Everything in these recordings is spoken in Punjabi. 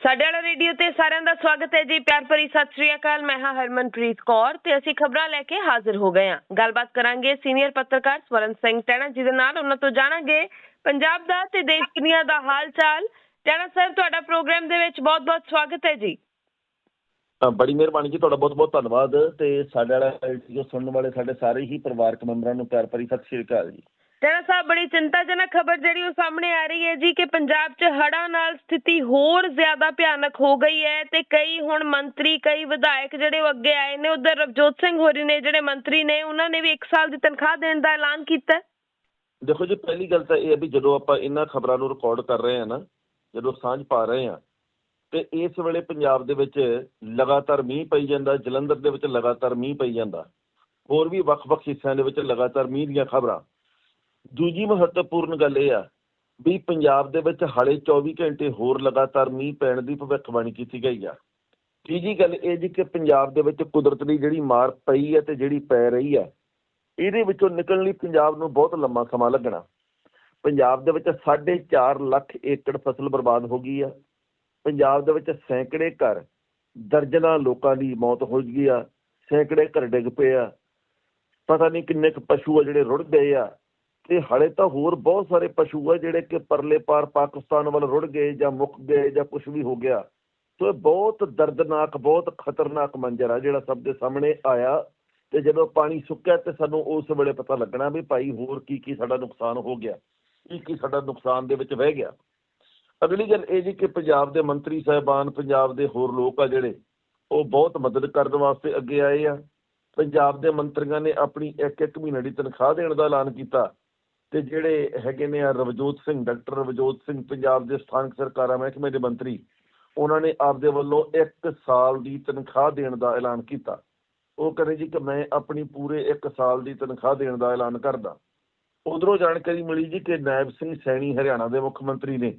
ਸਾਡੇ ਵਾਲਾ ਰੇਡੀਓ ਤੇ ਸਾਰਿਆਂ ਦਾ ਸਵਾਗਤ ਹੈ ਜੀ। ਪਿਆਰ ਭਰੀ ਸਤਿ ਸ੍ਰੀ ਅਕਾਲ। ਮੈਂ ਹਾਂ ਹਰਮਨਪ੍ਰੀਤ ਕੌਰ ਤੇ ਅਸੀਂ ਖਬਰਾਂ ਲੈ ਕੇ ਹਾਜ਼ਰ ਹੋ ਗਏ ਹਾਂ। ਗੱਲਬਾਤ ਕਰਾਂਗੇ ਸੀਨੀਅਰ ਪੱਤਰਕਾਰ ਸਵਰਨ ਸਿੰਘ ਟੈਣਾ ਜੀ ਦੇ ਨਾਲ। ਉਹਨਾਂ ਤੋਂ ਜਾਣਾਂਗੇ ਪੰਜਾਬ ਦਾ ਤੇ ਦੇਸ਼ ਦੁਨੀਆ ਦਾ ਹਾਲ ਚਾਲ ਟੈਣਾ ਸਰ ਤੁਹਾਡਾ ਪ੍ਰੋਗਰਾਮ ਦੇ ਵਿੱਚ ਬਹੁਤ-ਬਹੁਤ ਸਵਾਗਤ ਹੈ ਜੀ। ਬੜੀ ਮਿਹਰਬਾਨੀ ਜੀ, ਤੁਹਾਡਾ ਬਹੁਤ ਬਹੁਤ ਧੰਨਵਾਦ ਤੇ ਸਾਡੇ ਵਾਲਾ ਰੇਡੀਓ ਸੁਣਨ ਵਾਲੇ ਸਾਡੇ ਸਾਰੇ ਹੀ ਪਰਿਵਾਰਕ ਮੈਂਬਰਾਂ ਨੂੰ ਪਿਆਰ ਭਰੀ ਸਤਿ ਸ਼੍ਰੀ ਅਕਾਲ ਜੀ। ਟੈਣਾ ਸਾਹਿਬ, ਬੜੀ ਚਿੰਤਾਜਨਕ ਖਬਰ ਜਿਹੜੀ ਉਹ ਸਾਹਮਣੇ ਆ ਰਹੀ ਹੈ ਜੀ ਕਿ ਪੰਜਾਬ 'ਚ ਹੜ੍ਹਾਂ ਨਾਲ ਸਥਿਤੀ ਹੋਰ ਜ਼ਿਆਦਾ ਭਿਆਨਕ ਹੋ ਗਈ ਹੈ ਤੇ ਕਈ ਹੁਣ ਮੰਤਰੀ, ਕਈ ਵਿਧਾਇਕ ਜਿਹੜੇ ਉਹ ਅੱਗੇ ਆਏ ਨੇ, ਉਧਰ ਰਵਜੋਤ ਸਿੰਘ ਹੋਰੀ ਨੇ ਜਿਹੜੇ ਮੰਤਰੀ ਨੇ, ਉਹਨਾਂ ਨੇ ਵੀ 1 ਸਾਲ ਦੀ ਤਨਖਾਹ ਦੇਣ ਦਾ ਐਲਾਨ ਕੀਤਾ। ਦੇਖੋ ਜੀ, ਪਹਿਲੀ ਗੱਲ ਤਾਂ ਇਹ ਹੈ ਵੀ ਜਦੋਂ ਆਪਾਂ ਇਹਨਾਂ ਖਬਰਾਂ ਨੂੰ ਰਿਕਾਰਡ ਕਰ ਰਹੇ ਹਾਂ ਨਾ, ਜਦੋਂ ਸਾਂਝ ਪਾ ਰਹੇ ਹਾਂ, ਤੇ ਇਸ ਵੇਲੇ ਪੰਜਾਬ ਦੇ ਵਿੱਚ ਲਗਾਤਾਰ ਮੀਂਹ ਪਈ ਜਾਂਦਾ, ਜਲੰਧਰ ਦੇ ਵਿੱਚ ਲਗਾਤਾਰ ਮੀਂਹ ਪਈ ਜਾਂਦਾ। ਹੋਰ ਵੀ ਵੱਖ-ਵੱਖ ਹਿੱਸਿਆਂ ਦੇ ਵਿੱਚ ਲਗਾਤਾਰ ਮੀਂਹ ਦੀਆਂ ਖਬਰਾਂ। ਦੂਜੀ ਮਹੱਤਵਪੂਰਨ ਗੱਲ ਇਹ ਆ ਵੀ ਪੰਜਾਬ ਦੇ ਵਿੱਚ ਹਾਲੇ 24 ਘੰਟੇ ਹੋਰ ਲਗਾਤਾਰ ਮੀਂਹ ਪੈਣ ਦੀ ਭਵਿੱਖਬਾਣੀ ਕੀਤੀ ਗਈ ਆ। ਤੀਜੀ ਗੱਲ ਇਹ ਜੀ ਕਿ ਪੰਜਾਬ ਦੇ ਵਿੱਚ ਕੁਦਰਤ ਦੀ ਜਿਹੜੀ ਮਾਰ ਪਈ ਹੈ ਤੇ ਜਿਹੜੀ ਪੈ ਰਹੀ ਆ, ਇਹਦੇ ਵਿੱਚੋਂ ਨਿਕਲਣ ਲਈ ਪੰਜਾਬ ਨੂੰ ਬਹੁਤ ਲੰਮਾ ਸਮਾਂ ਲੱਗਣਾ। ਪੰਜਾਬ ਦੇ ਵਿੱਚ 4.5 ਲੱਖ ਏਕੜ ਫਸਲ ਬਰਬਾਦ ਹੋ ਗਈ ਆ। ਪੰਜਾਬ ਦੇ ਵਿੱਚ ਸੈਂਕੜੇ ਘਰ, ਦਰਜਨਾਂ ਲੋਕਾਂ ਦੀ ਮੌਤ ਹੋ ਗਈ ਆ। ਸੈਂਕੜੇ ਘਰ ਡਿੱਗ ਪਏ ਆ। ਪਤਾ ਨਹੀਂ ਕਿੰਨੇ ਕੁ ਪਸ਼ੂ ਆ ਜਿਹੜੇ ਰੁੜ ਗਏ ਆ। ਤੇ ਹਲੇ ਤਾਂ ਹੋਰ ਬਹੁਤ ਸਾਰੇ ਪਸ਼ੂ ਆ ਜਿਹੜੇ ਕਿ ਪਰਲੇ ਪਾਰ ਪਾਕਿਸਤਾਨ ਵੱਲ ਰੁੜ ਗਏ ਜਾਂ ਮੁੱਕ ਗਏ ਜਾਂ ਕੁਝ ਵੀ ਹੋ ਗਿਆ। ਸੋ ਇਹ ਬਹੁਤ ਦਰਦਨਾਕ, ਬਹੁਤ ਖਤਰਨਾਕ ਮੰਜ਼ਰ ਆ ਜਿਹੜਾ ਸਭ ਦੇ ਸਾਹਮਣੇ ਆਇਆ ਤੇ ਜਦੋਂ ਪਾਣੀ ਸੁੱਕਿਆ ਤੇ ਸਾਨੂੰ ਉਸ ਵੇਲੇ ਪਤਾ ਲੱਗਣਾ ਵੀ ਭਾਈ ਹੋਰ ਕੀ ਕੀ ਸਾਡਾ ਨੁਕਸਾਨ ਹੋ ਗਿਆ, ਕੀ ਕੀ ਸਾਡਾ ਨੁਕਸਾਨ ਦੇ ਵਿੱਚ ਵਹਿ ਗਿਆ। ਅਗਲੀ ਗੱਲ ਇਹ ਜੀ ਕਿ ਪੰਜਾਬ ਦੇ ਮੰਤਰੀ ਸਾਹਿਬਾਨ, ਪੰਜਾਬ ਦੇ ਹੋਰ ਲੋਕ ਆ ਜਿਹੜੇ, ਉਹ ਬਹੁਤ ਮਦਦ ਕਰਨ ਵਾਸਤੇ ਅੱਗੇ ਆਏ ਆ। ਪੰਜਾਬ ਦੇ ਮੰਤਰੀਆਂ ਨੇ ਆਪਣੀ ਇੱਕ ਇੱਕ ਮਹੀਨੇ ਦੀ ਤਨਖਾਹ ਦੇਣ ਦਾ ਐਲਾਨ ਕੀਤਾ। ਤੇ ਜਿਹੜੇ ਹੈਗੇ ਨੇ ਆ ਰਵਜੋਤ ਸਿੰਘ, ਡਾਕਟਰ ਰਵਜੋਤ ਸਿੰਘ, ਪੰਜਾਬ ਦੇ ਸਥਾਨਕ ਸਰਕਾਰਾਂ, ਮਹਿਕਮੇ ਦੇ ਮੰਤਰੀ, ਉਹਨਾਂ ਨੇ ਆਪਦੇ ਵੱਲੋਂ 1 ਸਾਲ ਦੀ ਤਨਖਾਹ ਦੇਣ ਦਾ ਐਲਾਨ ਕੀਤਾ। ਉਹ ਕਹਿੰਦੇ ਜੀ ਕਿ ਮੈਂ ਆਪਣੀ ਪੂਰੇ 1 ਸਾਲ ਦੀ ਤਨਖਾਹ ਦੇਣ ਦਾ ਐਲਾਨ ਕਰਦਾ। ਉਧਰੋਂ ਜਾਣਕਾਰੀ ਮਿਲੀ ਜੀ ਕਿ ਨਾਇਬ ਸਿੰਘ ਸੈਣੀ ਹਰਿਆਣਾ ਦੇ ਮੁੱਖ ਮੰਤਰੀ ਨੇ,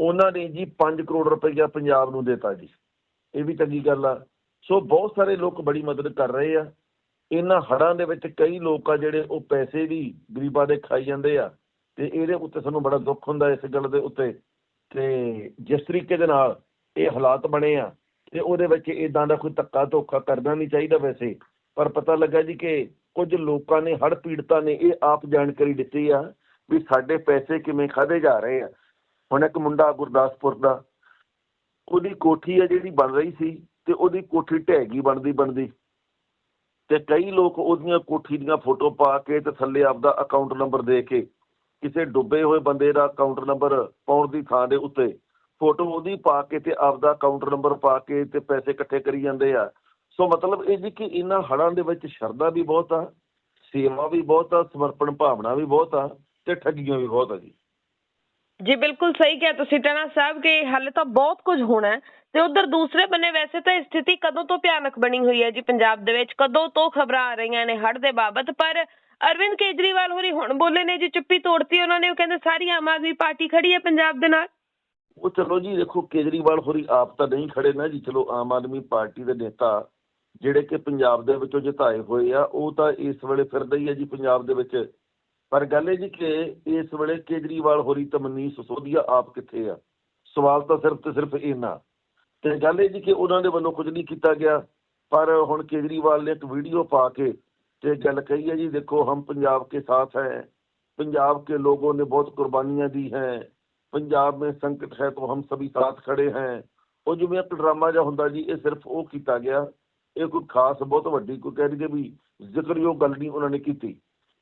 ਉਹਨਾਂ ਨੇ ਜੀ 5 ਕਰੋੜ ਰੁਪਈਆ ਪੰਜਾਬ ਨੂੰ ਦਿੱਤਾ ਜੀ। ਇਹ ਵੀ ਚੰਗੀ ਗੱਲ ਆ। ਸੋ ਬਹੁਤ ਸਾਰੇ ਲੋਕ ਬੜੀ ਮਦਦ ਕਰ ਰਹੇ ਆ। ਇਹਨਾਂ ਹੜਾਂ ਦੇ ਵਿੱਚ ਕਈ ਲੋਕ ਆ ਜਿਹੜੇ ਉਹ ਪੈਸੇ ਵੀ ਗਰੀਬਾਂ ਦੇ ਖਾਈ ਜਾਂਦੇ ਆ ਤੇ ਇਹਦੇ ਉੱਤੇ ਸਾਨੂੰ ਬੜਾ ਦੁੱਖ ਹੁੰਦਾ ਇਸ ਗੱਲ ਦੇ ਉੱਤੇ। ਤੇ ਜਿਸ ਤਰੀਕੇ ਦੇ ਨਾਲ ਇਹ ਹਾਲਾਤ ਬਣੇ ਆ ਤੇ ਉਹਦੇ ਵਿੱਚ ਇਦਾਂ ਦਾ ਕੋਈ ਧੱਕਾ ਧੋਖਾ ਕਰਨਾ ਨਹੀਂ ਚਾਹੀਦਾ ਵੈਸੇ। ਪਰ ਪਤਾ ਲੱਗਾ ਜੀ ਕਿ ਕੁਝ ਲੋਕਾਂ ਨੇ ਹੜ ਪੀੜਤਾਂ ਨੇ ਇਹ ਆਪ ਜਾਣਕਾਰੀ ਦਿੱਤੀ ਆ ਵੀ ਸਾਡੇ ਪੈਸੇ ਕਿਵੇਂ ਖਾਦੇ ਜਾ ਰਹੇ ਆ। ਹੁਣ ਇੱਕ ਮੁੰਡਾ ਗੁਰਦਾਸਪੁਰ ਦਾ, ਉਹਦੀ ਕੋਠੀ ਆ ਜਿਹੜੀ ਬਣ ਰਹੀ ਸੀ ਤੇ ਉਹਦੀ ਕੋਠੀ ਢਹਿ ਗਈ ਬਣਦੀ ਬਣਦੀ ਤੇ ਕਈ ਲੋਕ ਉਹਦੀਆਂ ਕੋਠੀ ਦੀਆਂ ਫੋਟੋ ਪਾ ਕੇ ਤੇ ਥੱਲੇ ਆਪਦਾ ਅਕਾਊਂਟ ਨੰਬਰ ਦੇ ਕੇ ਕਿਸੇ ਡੁੱਬੇ ਹੋਏ ਬੰਦੇ ਦਾ ਅਕਾਊਂਟ ਨੰਬਰ ਪਾਉਣ ਦੀ ਥਾਂ ਦੇ ਉੱਤੇ ਫੋਟੋ ਉਹਦੀ ਪਾ ਕੇ ਤੇ ਆਪਦਾ ਅਕਾਊਂਟ ਨੰਬਰ ਪਾ ਕੇ ਤੇ ਪੈਸੇ ਇਕੱਠੇ ਕਰੀ ਜਾਂਦੇ ਆ। ਸੋ ਮਤਲਬ ਇਹ ਜੀ ਕਿ ਇਹਨਾਂ ਹੜਾਂ ਦੇ ਵਿੱਚ ਸ਼ਰਧਾ ਵੀ ਬਹੁਤ ਆ, ਸੇਵਾ ਵੀ ਬਹੁਤ ਆ, ਸਮਰਪਣ ਭਾਵਨਾ ਵੀ ਬਹੁਤ ਆ ਤੇ ਠੱਗੀਆਂ ਵੀ ਬਹੁਤ ਆ ਜੀ। ਜੀ ਬਿਲਕੁਲ ਸਹੀ ਕਿਹਾ ਤੁਸੀਂ ਟਣਾ ਸਾਹਿਬ, ਕਿ ਹਾਲੇ ਤਾਂ ਬਹੁਤ ਕੁਝ ਹੋਣਾ ਹੈ ਤੇ ਉਧਰ ਦੂਸਰੇ ਬੰਨੇ ਵੈਸੇ ਤਾਂ ਸਥਿਤੀ ਕਦੋਂ ਤੋਂ ਭਿਆਨਕ ਬਣੀ ਹੋਈ ਹੈ ਜੀ ਪੰਜਾਬ ਦੇ ਵਿੱਚ? ਕਦੋਂ ਤੋਂ ਖਬਰਾਂ ਆ ਰਹੀਆਂ ਨੇ ਹੜ੍ਹ ਦੇ ਬਾਬਤ? ਪਰ ਅਰਵਿੰਦ ਕੇਜਰੀਵਾਲ ਹੋਰੀ ਹੁਣ ਬੋਲੇ ਨੇ ਜੀ ਚੁੱਪੀ ਤੋੜਤੀ ਉਹਨਾਂ ਨੇ, ਉਹ ਕਹਿੰਦੇ ਸਾਰੀ ਆਮ ਆਦਮੀ ਪਾਰਟੀ ਖੜੀ ਹੈ ਪੰਜਾਬ ਦੇ ਨਾਲ। ਉਹ ਚਲੋ ਜੀ, ਦੇਖੋ ਕੇਜਰੀਵਾਲ ਹੋਰੀ ਆਪ ਤਾਂ ਨਹੀਂ ਖੜੇ ਨਾ ਜੀ, ਚਲੋ ਆਮ ਆਦਮੀ ਪਾਰਟੀ ਦੇ ਨੇਤਾ ਜਿਹੜੇ ਕਿ ਪੰਜਾਬ ਦੇ ਵਿੱਚੋਂ ਜਿਤਾਏ ਹੋਏ ਆ, ਉਹ ਤਾਂ ਇਸ ਵੇਲੇ ਫਿਰਦਾ ਹੀ ਹੈ ਜੀ ਪੰਜਾਬ ਦੇ ਵਿੱਚ। ਪਰ ਗੱਲ ਇਹ ਜੀ ਕਿ ਇਸ ਵੇਲੇ ਕੇਜਰੀਵਾਲ ਹੋਰੀ ਤੇ ਮਨੀਸ਼ ਸਿਸੋਦੀਆ ਆਪ ਕਿੱਥੇ ਆ ਸਵਾਲ ਤਾਂ ਸਿਰਫ ਤੇ ਸਿਰਫ ਇਹਨਾਂ ਤੇ ਗੱਲ ਇਹ ਜੀ ਕਿ ਉਹਨਾਂ ਦੇ ਵੱਲੋਂ ਕੁਝ ਨਹੀਂ ਕੀਤਾ ਗਿਆ ਪਰ ਹੁਣ ਕੇਜਰੀਵਾਲ ਨੇ ਇੱਕ ਵੀਡੀਓ ਪਾ ਕੇ ਤੇ ਗੱਲ ਕਹੀ ਹੈ ਜੀ ਦੇਖੋ ਹਮ ਪੰਜਾਬ ਕੇ ਸਾਥ ਹੈ पंजाब के लोगों ने बहुत कुर्बानियां दी हैं पंजाब में संकट है तो हम सभी साथ खड़े हैं ਉਹ ਜਿਵੇਂ ਇੱਕ ਡਰਾਮਾ ਜਿਹਾ ਹੁੰਦਾ ਜੀ ਇਹ ਸਿਰਫ ਉਹ ਕੀਤਾ ਗਿਆ ਇਹ ਕੋਈ ਖਾਸ ਬਹੁਤ ਵੱਡੀ ਕੋਈ ਕਹਿ ਦਈਏ ਵੀ ਜ਼ਿਕਰਯੋਗ ਗੱਲ ਨਹੀਂ ਉਹਨਾਂ ਨੇ ਕੀਤੀ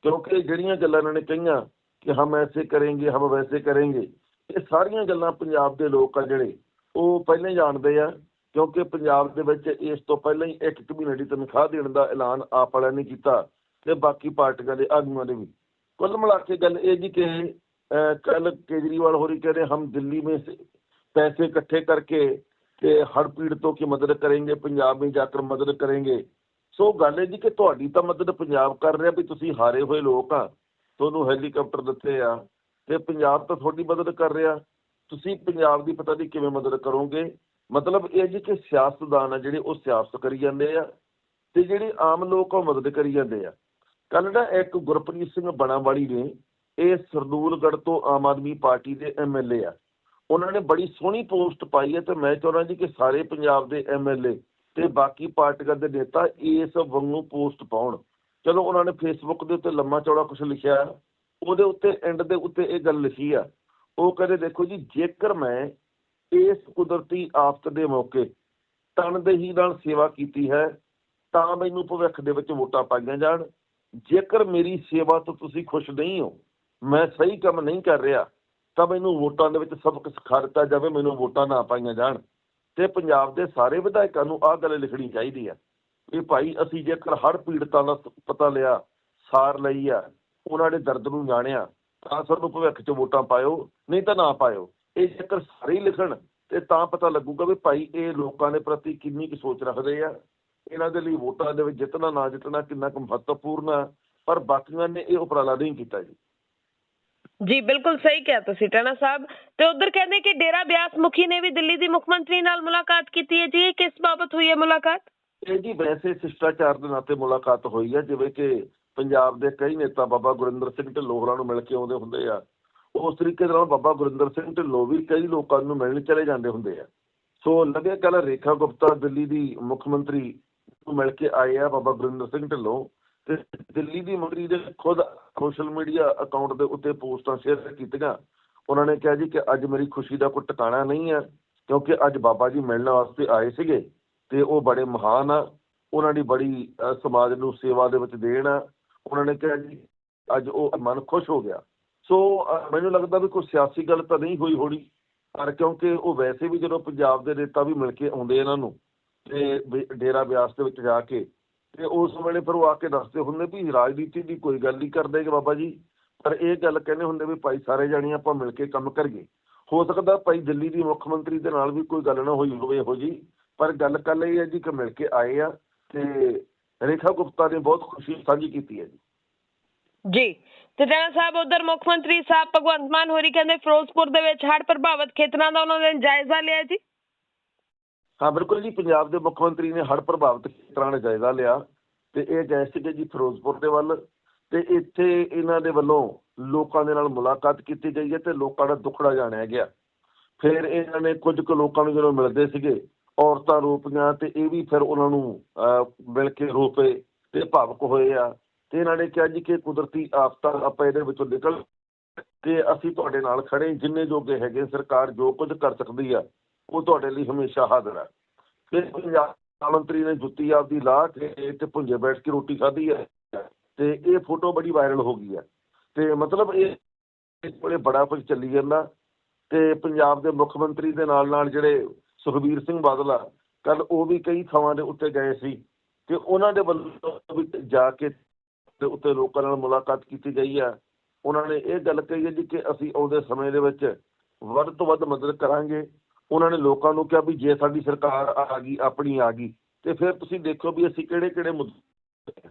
ਕਿਉਂਕਿ ਜਿਹੜੀਆਂ ਗੱਲਾਂ ਇਹਨਾਂ ਨੇ ਕਹੀਆਂ ਕਿ ਹਮ ਐਸੇ ਕਰਾਂਗੇ, ਹਮ ਵੈਸੇ ਕਰਾਂਗੇ, ਇਹ ਸਾਰੀਆਂ ਗੱਲਾਂ ਪੰਜਾਬ ਦੇ ਲੋਕ ਆ ਜਿਹੜੇ, ਉਹ ਪਹਿਲਾਂ ਹੀ ਜਾਣਦੇ ਆ, ਕਿਉਂਕਿ ਪੰਜਾਬ ਦੇ ਵਿੱਚ ਇਸ ਤੋਂ ਪਹਿਲਾਂ ਹੀ ਇੱਕ ਮਹੀਨੇ ਦੀ ਤਨਖਾਹ ਦੇਣ ਦਾ ਐਲਾਨ ਆਪ ਵਾਲਿਆਂ ਨੇ ਕੀਤਾ ਤੇ ਬਾਕੀ ਪਾਰਟੀਆਂ ਦੇ ਆਗੂਆਂ ਨੇ ਵੀ। ਕੁੱਲ ਮਿਲਾ ਕੇ ਗੱਲ ਇਹ ਜੀ ਕਿ ਕੱਲ ਕੇਜਰੀਵਾਲ ਹੋਰੀ ਕਹਿੰਦੇ ਹਮ ਦਿੱਲੀ ਮੇ ਪੈਸੇ ਇਕੱਠੇ ਕਰਕੇ ਤੇ ਹਰ ਪੀੜਤੋਂ ਕੀ ਮਦਦ ਕਰਾਂਗੇ, ਪੰਜਾਬ ਮੇ ਜਾਕਰ ਮਦਦ ਕਰਾਂਗੇ। ਸੋ ਗੱਲ ਹੈ ਜੀ ਕਿ ਤੁਹਾਡੀ ਤਾਂ ਮਦਦ ਪੰਜਾਬ ਕਰ ਰਿਹਾ ਵੀ ਤੁਸੀਂ ਹਾਰੇ ਹੋਏ ਲੋਕ ਆ, ਤੁਹਾਨੂੰ ਹੈਲੀਕਾਪਟਰ ਦਿੱਤੇ ਆ, ਤੇ ਪੰਜਾਬ ਤਾਂ ਤੁਹਾਡੀ ਮਦਦ ਕਰ ਰਿਹਾ। ਤੁਸੀਂ ਪੰਜਾਬ ਦੀ ਪਤਾ ਨਹੀਂ ਕਿਵੇਂ ਮਦਦ ਕਰੋਗੇ। ਮਤਲਬ ਇਹ ਜੀ ਕਿ ਸਿਆਸਤਦਾਨ ਆ ਜਿਹੜੇ ਉਹ ਸਿਆਸਤ ਕਰੀ ਜਾਂਦੇ ਆ, ਤੇ ਜਿਹੜੇ ਆਮ ਲੋਕ ਆ ਉਹ ਮਦਦ ਕਰੀ ਜਾਂਦੇ ਆ। ਕੱਲ ਨਾ ਇੱਕ ਗੁਰਪ੍ਰੀਤ ਸਿੰਘ ਬਣਾਵਾਲੀ ਨੇ, ਇਹ ਸਰਦੂਲਗੜ੍ਹ ਤੋਂ ਆਮ ਆਦਮੀ ਪਾਰਟੀ ਦੇ ਐਮਐਲਏ ਆ। ਉਹਨਾਂ ਨੇ ਬੜੀ ਸੋਹਣੀ ਪੋਸਟ ਪਾਈ ਹੈ ਤੇ ਮੈਂ ਚਾਹੁੰਦਾ ਜੀ ਕਿ ਸਾਰੇ ਪੰਜਾਬ ਦੇ ਐਮਐਲਏ ਤੇ ਬਾਕੀ ਪਾਰਟੀਆਂ ਦੇ ਨੇਤਾ ਇਸ ਵਾਂਗੂ ਪੋਸਟ ਪਾਉਣ। ਚਲੋ ਉਹਨਾਂ ਨੇ ਫੇਸਬੁੱਕ ਦੇ ਉੱਤੇ ਲੰਮਾ ਚੌੜਾ ਕੁਝ ਲਿਖਿਆ। ਉਹਦੇ ਉੱਤੇ ਐਂਡ ਦੇ ਉੱਤੇ ਇਹ ਗੱਲ ਲਿਖੀ ਆ। ਉਹ ਕਹਿੰਦੇ, ਦੇਖੋ ਜੀ, ਜੇਕਰ ਮੈਂ ਇਸ ਕੁਦਰਤੀ ਆਫਤ ਦੇ ਮੌਕੇ ਤਨਦੇਹੀ ਨਾਲ ਸੇਵਾ ਕੀਤੀ ਹੈ, ਤਾਂ ਮੈਨੂੰ ਭਵਿੱਖ ਦੇ ਵਿੱਚ ਵੋਟਾਂ ਪਾਈਆਂ ਜਾਣ। ਜੇਕਰ ਮੇਰੀ ਸੇਵਾ ਤੋਂ ਤੁਸੀਂ ਖੁਸ਼ ਨਹੀਂ ਹੋ, ਮੈਂ ਸਹੀ ਕੰਮ ਨਹੀਂ ਕਰ ਰਿਹਾ, ਤਾਂ ਮੈਨੂੰ ਵੋਟਾਂ ਦੇ ਵਿੱਚ ਸਬਕ ਸਿਖਾ ਦਿੱਤਾ ਜਾਵੇ, ਮੈਨੂੰ ਵੋਟਾਂ ਨਾ ਪਾਈਆਂ ਜਾਣ। ਤੇ ਪੰਜਾਬ ਦੇ ਸਾਰੇ ਵਿਧਾਇਕਾਂ ਨੂੰ ਆਹ ਗੱਲ ਲਿਖਣੀ ਚਾਹੀਦੀ ਆ ਵੀ ਭਾਈ ਅਸੀਂ ਜੇਕਰ ਹਰ ਪੀੜਤਾਂ ਦਾ ਪਤਾ ਲਿਆ, ਸਾਰ ਲਈ ਆ, ਉਹਨਾਂ ਦੇ ਦਰਦ ਨੂੰ ਜਾਣਿਆ, ਤਾਂ ਸਾਨੂੰ ਭਵਿੱਖ 'ਚ ਵੋਟਾਂ ਪਾਇਓ, ਨਹੀਂ ਤਾਂ ਨਾ ਪਾਇਓ। ਇਹ ਜੇਕਰ ਸਾਰੇ ਲਿਖਣ, ਤੇ ਤਾਂ ਪਤਾ ਲੱਗੂਗਾ ਵੀ ਭਾਈ ਇਹ ਲੋਕਾਂ ਦੇ ਪ੍ਰਤੀ ਕਿੰਨੀ ਕੁ ਸੋਚ ਰੱਖਦੇ ਆ। ਇਹਨਾਂ ਦੇ ਲਈ ਵੋਟਾਂ ਦੇ ਵਿੱਚ ਜਿੱਤਣਾ, ਨਾ ਜਿੱਤਣਾ ਕਿੰਨਾ ਕੁ ਮਹੱਤਵਪੂਰਨ ਆ, ਪਰ ਬਾਕੀਆਂ ਨੇ ਇਹ ਉਪਰਾਲਾ ਨਹੀਂ ਕੀਤਾ ਜੀ। ਜੀ, ਬਿਲਕੁਲ ਸਹੀ ਕਿਹਾ ਤੁਸੀਂ ਟਾਣਾ ਸਾਹਿਬ। ਤੇ ਉਧਰ ਕਹਿੰਦੇ ਕਿ ਡੇਰਾ ਬਿਆਸ ਮੁਖੀ ਨੇ ਵੀ ਦਿੱਲੀ ਦੀ ਮੁੱਖ ਮੰਤਰੀ ਨਾਲ ਮੁਲਾਕਾਤ ਕੀਤੀ ਹੈ ਜੀ, ਇਹ ਕਿਸ ਬਾਬਤ ਹੋਈ ਹੈ ਮੁਲਾਕਾਤ? ਇਹ ਜੀ ਵੈਸੇ ਸ਼ਿਸ਼ਟਾਚਾਰ ਦੇ ਨਾਤੇ ਮੁਲਾਕਾਤ ਹੋਈ ਹੈ, ਜਿਵੇਂ ਕਿ ਪੰਜਾਬ ਦੇ ਕਈ ਨੇਤਾ ਬਾਬਾ ਗੁਰਿੰਦਰ ਸਿੰਘ ਢਿੱਲੋਂ ਨੂੰ ਮਿਲ ਕੇ ਆਉਂਦੇ ਹੁੰਦੇ ਆ। ਉਸ ਤਰੀਕੇ ਨਾਲ ਬਾਬਾ ਗੁਰਿੰਦਰ ਸਿੰਘ ਢਿੱਲੋਂ ਵੀ ਕਈ ਲੋਕਾਂ ਨੂੰ ਮਿਲਣ ਚਲੇ ਜਾਂਦੇ ਹੁੰਦੇ ਆ। ਸੋ ਲੱਗੇ ਕੱਲ ਰੇਖਾ ਗੁਪਤਾ ਦਿੱਲੀ ਦੀ ਮੁੱਖ ਮੰਤਰੀ ਨੂੰ ਮਿਲ ਕੇ ਆਏ ਆ ਬਾਬਾ ਗੁਰਿੰਦਰ ਸਿੰਘ ਢਿੱਲੋਂ। ਤੇ ਦਿੱਲੀ ਦੀ ਮੰਤਰੀ ਦੇ ਖੁਦ ਸੋਸ਼ਲ ਮੀਡੀਆ ਅਕਾਊਂਟ ਦੇ ਉੱਤੇ ਪੋਸਟਾਂ ਸ਼ੇਅਰ ਕੀਤੀਆਂ, ਉਹਨਾਂ ਨੇ ਕਿਹਾ ਜੀ ਕਿ ਅੱਜ ਮੇਰੀ ਖੁਸ਼ੀ ਦਾ ਕੋਈ ਟਿਕਾਣਾ ਨਹੀਂ ਹੈ, ਕਿਉਂਕਿ ਅੱਜ ਬਾਬਾ ਜੀ ਮਿਲਣ ਵਾਸਤੇ ਆਏ ਸੀਗੇ ਤੇ ਉਹ ਬੜੇ ਮਹਾਨ ਆ, ਉਹਨਾਂ ਦੀ ਬੜੀ ਸਮਾਜ ਨੂੰ ਸੇਵਾ ਦੇ ਵਿੱਚ ਦੇਣ ਆ, ਉਹਨਾਂ ਨੇ ਕਿਹਾ ਜੀ ਅੱਜ ਉਹ ਮਨ ਖੁਸ਼ ਹੋ ਗਿਆ। ਸੋ ਮੈਨੂੰ ਲੱਗਦਾ ਵੀ ਕੋਈ ਸਿਆਸੀ ਗੱਲ ਤਾਂ ਨਹੀਂ ਹੋਈ ਹੋਣੀ, ਪਰ ਕਿਉਂਕਿ ਉਹ ਵੈਸੇ ਵੀ ਜਦੋਂ ਪੰਜਾਬ ਦੇ ਨੇਤਾ ਵੀ ਮਿਲ ਕੇ ਆਉਂਦੇ ਇਹਨਾਂ ਨੂੰ, ਤੇ ਡੇਰਾ ਬਿਆਸ ਦੇ ਵਿੱਚ ਜਾ ਕੇ ਤੇ ਉਸ ਵੇਲੇ ਫਿਰ ਉਹ ਆ ਕੇ ਦੱਸਦੇ ਹੁੰਦੇ ਵੀ ਰਾਜਨੀਤੀ ਦੀ ਕੋਈ ਗੱਲ ਨਹੀਂ ਕਰਦੇ ਕਿ ਬਾਬਾ ਜੀ, ਪਰ ਇਹ ਗੱਲ ਕਹਿੰਦੇ ਹੁੰਦੇ ਵੀ ਭਾਈ ਸਾਰੇ ਜਾਣੀ ਆਪਾਂ ਮਿਲ ਕੇ ਕੰਮ ਕਰੀਏ। ਹੋ ਸਕਦਾ ਭਾਈ ਦਿੱਲੀ ਦੀ ਮੁੱਖ ਮੰਤਰੀ ਦੇ ਨਾਲ ਵੀ ਕੋਈ ਗੱਲ ਨਾ ਹੋਈ ਹੋਵੇ ਇਹੋ ਜੀ ਪਰ ਗੱਲ ਕੱਲ ਇਹ ਹੈ ਜੀ ਕਿ ਮਿਲ ਕੇ ਆਏ ਆ ਤੇ ਰੇਖਾ ਗੁਪਤਾ ਨੇ ਬਹੁਤ ਖੁਸ਼ੀ ਸਾਂਝੀ ਕੀਤੀ ਹੈ ਜੀ। ਜੀ, ਤੇ ਟਾਣਾ ਸਾਹਿਬ ਉਧਰ ਮੁੱਖ ਮੰਤਰੀ ਸਾਹਿਬ ਭਗਵੰਤ ਮਾਨ ਹੋਰੀ ਕਹਿੰਦੇ ਫਿਰੋਜ਼ਪੁਰ ਦੇ ਵਿੱਚ ਹੜ੍ਹ ਪ੍ਰਭਾਵਿਤ ਖੇਤਰਾਂ ਦਾ ਉਹਨਾਂ ਨੇ ਜਾਇਜ਼ਾ ਲਿਆ ਜੀ। ਹਾਂ ਬਿਲਕੁਲ ਜੀ ਪੰਜਾਬ ਦੇ ਮੁੱਖ ਮੰਤਰੀ ਨੇ ਹੜ੍ਹ ਪ੍ਰਭਾਵਿਤ ਖੇਤਰਾਂ ਦਾ ਜਾਇਜ਼ਾ ਲਿਆ ਤੇ ਇਹ ਗਏ ਸੀਗੇ ਜੀ ਫਿਰੋਜ਼ਪੁਰ ਦੇ ਵੱਲ ਤੇ ਇੱਥੇ ਇਹਨਾਂ ਦੇ ਵੱਲੋਂ ਲੋਕਾਂ ਦੇ ਨਾਲ ਮੁਲਾਕਾਤ ਕੀਤੀ ਗਈ ਹੈ ਤੇ ਲੋਕਾਂ ਦਾ ਦੁੱਖੜਾ ਜਾਣਿਆ ਗਿਆ। ਫਿਰ ਇਹਨਾਂ ਨੇ ਕੁਝ ਕੁ ਲੋਕਾਂ ਨੂੰ ਜਦੋਂ ਮਿਲਦੇ ਸੀਗੇ ਔਰਤਾਂ ਰੋਪੀਆਂ ਤੇ ਇਹ ਵੀ ਫਿਰ ਉਹਨਾਂ ਨੂੰ ਅਹ, ਮਿਲ ਕੇ ਰੋਪੇ ਤੇ ਭਾਵਕ ਹੋਏ ਆ ਤੇ ਇਹਨਾਂ ਨੇ ਕਿਹਾ ਜੀ ਕਿ ਕੁਦਰਤੀ ਆਫਤਾਂ ਆਪਾਂ ਇਹਦੇ ਵਿੱਚੋਂ ਨਿਕਲ ਤੇ ਅਸੀਂ ਤੁਹਾਡੇ ਨਾਲ ਖੜੇ ਜਿੰਨੇ ਜੋਗੇ ਹੈਗੇ ਸਰਕਾਰ ਜੋ ਕੁਝ ਕਰ ਸਕਦੀ ਆ ਉਹ ਤੁਹਾਡੇ ਲਈ ਹਮੇਸ਼ਾ ਹਾਜ਼ਰ ਹੈ। ਫਿਰ ਪੰਜਾਬ ਮੰਤਰੀ ਨੇ ਜੁੱਤੀ ਆਪਦੀ ਲਾ ਕੇ ਤੇ ਭੁੰਜੇ ਬੈਠ ਕੇ ਰੋਟੀ ਖਾਧੀ ਹੈ ਤੇ ਇਹ ਫੋਟੋ ਬੜੀ ਵਾਇਰਲ ਹੋ ਗਈ ਹੈ। ਤੇ ਮਤਲਬ ਇਹ ਇਸ ਵੇਲੇ ਬੜਾ ਕੁਝ ਚੱਲੀ ਜਾਂਦਾ ਤੇ ਪੰਜਾਬ ਦੇ ਮੁੱਖ ਮੰਤਰੀ ਦੇ ਨਾਲ ਨਾਲ ਜਿਹੜੇ ਸੁਖਬੀਰ ਸਿੰਘ ਬਾਦਲ ਆ ਕੱਲ ਉਹ ਵੀ ਕਈ ਥਾਵਾਂ ਦੇ ਉੱਤੇ ਗਏ ਸੀ ਤੇ ਉਹਨਾਂ ਦੇ ਵੱਲੋਂ ਵੀ ਜਾ ਕੇ ਤੇ ਉੱਤੇ ਲੋਕਾਂ ਨਾਲ ਮੁਲਾਕਾਤ ਕੀਤੀ ਗਈ ਆ। ਉਹਨਾਂ ਨੇ ਇਹ ਗੱਲ ਕਹੀ ਹੈ ਜੀ ਕਿ ਅਸੀਂ ਆਉਂਦੇ ਸਮੇਂ ਦੇ ਵਿੱਚ ਵੱਧ ਤੋਂ ਵੱਧ ਮਦਦ ਕਰਾਂਗੇ ਉਹਨਾਂ ਨੇ ਲੋਕਾਂ ਨੂੰ ਕਿਹਾ ਵੀ ਜੇ ਸਾਡੀ ਸਰਕਾਰ ਆ ਗਈ, ਆਪਣੀ ਆ ਗਈ, ਤੇ ਫਿਰ ਤੁਸੀਂ ਦੇਖੋ ਵੀ ਅਸੀਂ ਕਿਹੜੇ ਕਿਹੜੇ ਮੁੱਦੇ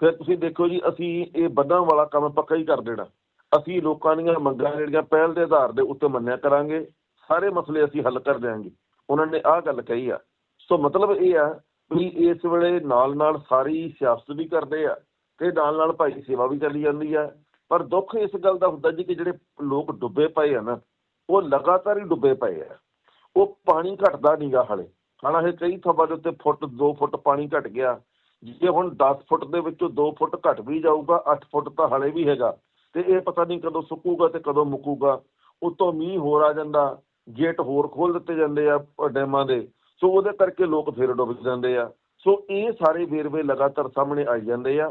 ਫਿਰ ਤੁਸੀਂ ਦੇਖੋ ਜੀ, ਅਸੀਂ ਇਹ ਵੱਧਣ ਵਾਲਾ ਕੰਮ ਪੱਕਾ ਹੀ ਕਰ ਦੇਣਾ। ਅਸੀਂ ਲੋਕਾਂ ਦੀਆਂ ਮੰਗਾਂ ਜਿਹੜੀਆਂ ਪਹਿਲ ਦੇ ਆਧਾਰ ਦੇ ਉੱਤੇ ਮੰਨਿਆ ਕਰਾਂਗੇ, ਸਾਰੇ ਮਸਲੇ ਅਸੀਂ ਹੱਲ ਕਰ ਦਿਆਂਗੇ। ਉਹਨਾਂ ਨੇ ਆਹ ਗੱਲ ਕਹੀ ਆ। ਸੋ ਮਤਲਬ ਇਹ ਆ ਵੀ ਇਸ ਵੇਲੇ ਨਾਲ ਨਾਲ ਸਾਰੀ ਸਿਆਸਤ ਵੀ ਕਰਦੇ ਆ ਤੇ ਨਾਲ ਨਾਲ ਭਾਈ ਸੇਵਾ ਵੀ ਚੱਲੀ ਜਾਂਦੀ ਆ। ਪਰ ਦੁੱਖ ਇਸ ਗੱਲ ਦਾ ਹੁੰਦਾ ਜੀ ਕਿ ਜਿਹੜੇ ਲੋਕ ਡੁੱਬੇ ਪਏ ਆ ਨਾ, ਉਹ ਲਗਾਤਾਰ ਹੀ ਡੁੱਬੇ ਪਏ ਆ। ਉਹ ਪਾਣੀ ਘਟਦਾ ਨਹੀਂਗਾ ਹਲੇ। ਹਾਲਾਂਕਿ ਕਈ ਥਾਵਾਂ ਦੇ ਉੱਤੇ ਫੁੱਟ 2 ਫੁੱਟ ਪਾਣੀ ਘਟ ਗਿਆ। ਜੇ ਹੁਣ 10 ਫੁੱਟ ਦੇ ਵਿੱਚੋਂ 2 ਫੁੱਟ ਘਟ ਵੀ ਜਾਊਗਾ 8 ਫੁੱਟ ਤਾਂ ਹਲੇ ਵੀ ਹੈਗਾ। ਤੇ ਇਹ ਪਤਾ ਨਹੀਂ ਕਦੋਂ ਸੁੱਕੂਗਾ ਤੇ ਕਦੋਂ ਮੁੱਕੂਗਾ। ਉਤੋਂ ਮੀਂਹ ਹੋਰ ਆ ਜਾਂਦਾ, ਗੇਟ ਹੋਰ ਖੋਲ ਦਿੱਤੇ ਜਾਂਦੇ ਆ ਡੈਮਾਂ ਦੇ। ਸੋ ਉਹਦੇ ਕਰਕੇ ਲੋਕ ਫੇਰ ਡੁੱਬ ਜਾਂਦੇ ਆ। ਸੋ ਇਹ ਸਾਰੇ ਵੇਰਵੇ ਲਗਾਤਾਰ ਸਾਹਮਣੇ ਆਈ ਜਾਂਦੇ ਆ।